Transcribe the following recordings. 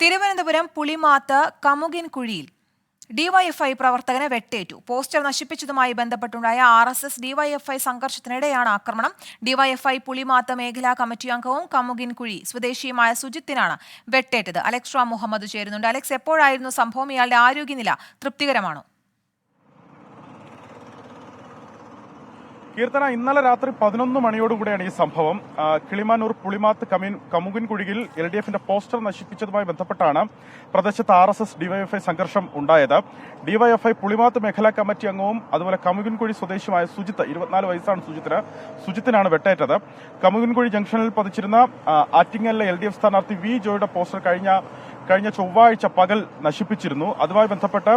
തിരുവനന്തപുരം പുളിമാത്ത് കമുകിൻ കുഴിയിൽ ഡിവൈഎഫ്ഐ പ്രവർത്തകനെ വെട്ടേറ്റു. പോസ്റ്റർ നശിപ്പിച്ചതുമായി ബന്ധപ്പെട്ടുണ്ടായ ആർ എസ് എസ് ഡിവൈഎഫ്ഐ സംഘർഷത്തിനിടെയാണ് ആക്രമണം. ഡിവൈഎഫ്ഐ പുളിമാത്ത മേഖലാ കമ്മിറ്റി അംഗവും കമുകിൻ കുഴി സ്വദേശിയുമായ സുജിത്തിനാണ് വെട്ടേറ്റത്. അലക്സ് റാം മുഹമ്മദ് ചേരുന്നുണ്ട്. അലക്സ് എപ്പോഴായിരുന്നു സംഭവം? ഇയാളുടെ ആരോഗ്യനില തൃപ്തികരമാണോ? കീർത്തന ഇന്നലെ രാത്രി പതിനൊന്ന് മണിയോടുകൂടിയാണ് ഈ സംഭവം. കിളിമാനൂർ പുളിമാത്ത് കമീൻ കമുകിൻകുഴിയിൽ എൽ ഡി എഫിന്റെ പോസ്റ്റർ നശിപ്പിച്ചതുമായി ബന്ധപ്പെട്ടാണ് പ്രദേശത്ത് ആർ എസ് എസ് ഡിവൈഎഫ്ഐ സംഘർഷം ഉണ്ടായത്. ഡിവൈഎഫ്ഐ പുളിമാത്ത് മേഖലാ കമ്മിറ്റി അംഗവും അതുപോലെ കമുകിൻകുഴി സ്വദേശിയുമായ സുജിത്ത് ഇരുപത്തിനാല് വയസ്സാണ് സുജിത്തിന് സുജിത്തിനാണ് വെട്ടേറ്റത്. കമുകിൻകുഴി ജംഗ്ഷനിൽ പതിച്ചിരുന്ന ആറ്റിങ്ങലിലെ എൽ ഡി എഫ് സ്ഥാനാർത്ഥി വി ജോയുടെ പോസ്റ്റർ കഴിഞ്ഞ കഴിഞ്ഞ ചൊവ്വാഴ്ച പകൽ നശിപ്പിച്ചിരുന്നു. അതുമായി ബന്ധപ്പെട്ട്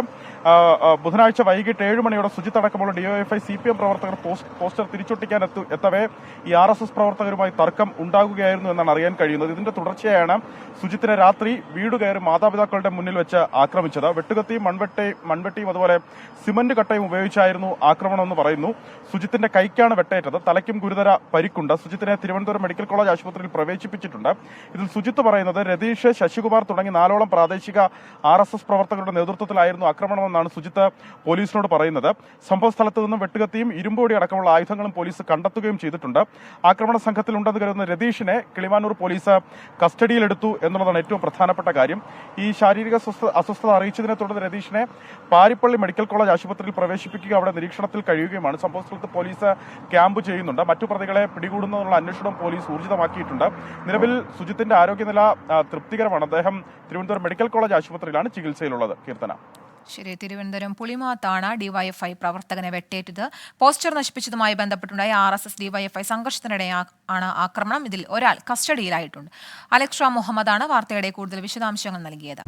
ബുധനാഴ്ച വൈകിട്ട് ഏഴ് മണിയോടെ സുജിത്ത് അടക്കമുള്ള ഡിവൈഎഫ്ഐ സി പി എം പ്രവർത്തകർ പോസ്റ്റർ തിരിച്ചൊട്ടിക്കാൻ എത്തു- എത്തവേ ഈ ആർ എസ് എസ് പ്രവർത്തകരുമായി തർക്കം ഉണ്ടാകുകയായിരുന്നു എന്നാണ് അറിയാൻ കഴിയുന്നത്. ഇതിന്റെ തുടർച്ചയാണ് സുജിത്തിനെ രാത്രി വീട് കയറി മാതാപിതാക്കളുടെ മുന്നിൽ വെച്ച് ആക്രമിച്ചത്. വെട്ടുകത്തിയും മൺവെട്ടി മൺവെട്ടിയും അതുപോലെ സിമന്റ് കട്ടയും ഉപയോഗിച്ചായിരുന്നു ആക്രമണം എന്ന് പറയുന്നു. സുജിത്തിന്റെ കൈക്കാണ് വെട്ടേറ്റത്. തലയ്ക്കും ഗുരുതര പരിക്കുണ്ട്. സുജിത്തിനെ തിരുവനന്തപുരം മെഡിക്കൽ കോളേജ് ആശുപത്രിയിൽ പ്രവേശിപ്പിച്ചിട്ടുണ്ട്. ഇതിൽ സുജിത്ത് പറയുന്നത് രതീഷ് ശശികുമാർ തുടങ്ങി നാലോളം പ്രാദേശിക ആർ പ്രവർത്തകരുടെ നേതൃത്വത്തിലായിരുന്നു ആക്രമണമെന്നാണ് സുജിത്ത് പോലീസിനോട് പറയുന്നത്. സംഭവ സ്ഥലത്ത് നിന്നും വെട്ടുകത്തിയും ഇരുമ്പോടി അടക്കമുള്ള ആയുധങ്ങളും പോലീസ് കണ്ടെത്തുകയും ചെയ്തിട്ടുണ്ട്. ആക്രമണ സംഘത്തിൽ ഉണ്ടെന്ന് കരുതുന്ന രതീഷിനെ കിളിമാനൂർ പോലീസ് കസ്റ്റഡിയിലെടുത്തു എന്നുള്ളതാണ് ഏറ്റവും പ്രധാനപ്പെട്ട കാര്യം. ഈ ശാരീരിക അസ്വസ്ഥത അറിയിച്ചതിനെ തുടർന്ന് രതീഷിനെ പാരിപ്പള്ളി മെഡിക്കൽ കോളേജ് ആശുപത്രിയിൽ പ്രവേശിപ്പിക്കുക അവിടെ നിരീക്ഷണത്തിൽ കഴിയുകയുമാണ്. സംഭവ സ്ഥലത്ത് പോലീസ് ക്യാമ്പ് ചെയ്യുന്നുണ്ട്. മറ്റു പ്രതികളെ പിടികൂടുന്നതിനുള്ള അന്വേഷണം പോലീസ് ഊർജിതമാക്കിയിട്ടുണ്ട്. നിലവിൽ സുജിത്തിന്റെ ആരോഗ്യനില തൃപ്തികരമാണ്. അദ്ദേഹം തിരുവനന്തപുരം മെഡിക്കൽ കോളേജ് ആശുപത്രിയിലാണ് ചികിത്സയിലുള്ളത്. കീർത്തന. ശരി തിരുവനന്തപുരം പുളിമാത്താണ് ഡിവൈഎഫ്ഐ പ്രവർത്തകനെ വെട്ടേറ്റത്. പോസ്റ്റർ നശിപ്പിച്ചതുമായി ബന്ധപ്പെട്ടുണ്ടായ ആർ എസ് എസ് ഡിവൈഎഫ്ഐ സംഘർഷത്തിനിടെ ആണ് ആക്രമണം. ഇതിൽ ഒരാൾ കസ്റ്റഡിയിലായിട്ടുണ്ട്. അലക്ഷ മുഹമ്മദാണ് വാർത്തയുടെ കൂടുതൽ വിശദാംശങ്ങൾ നൽകിയത്.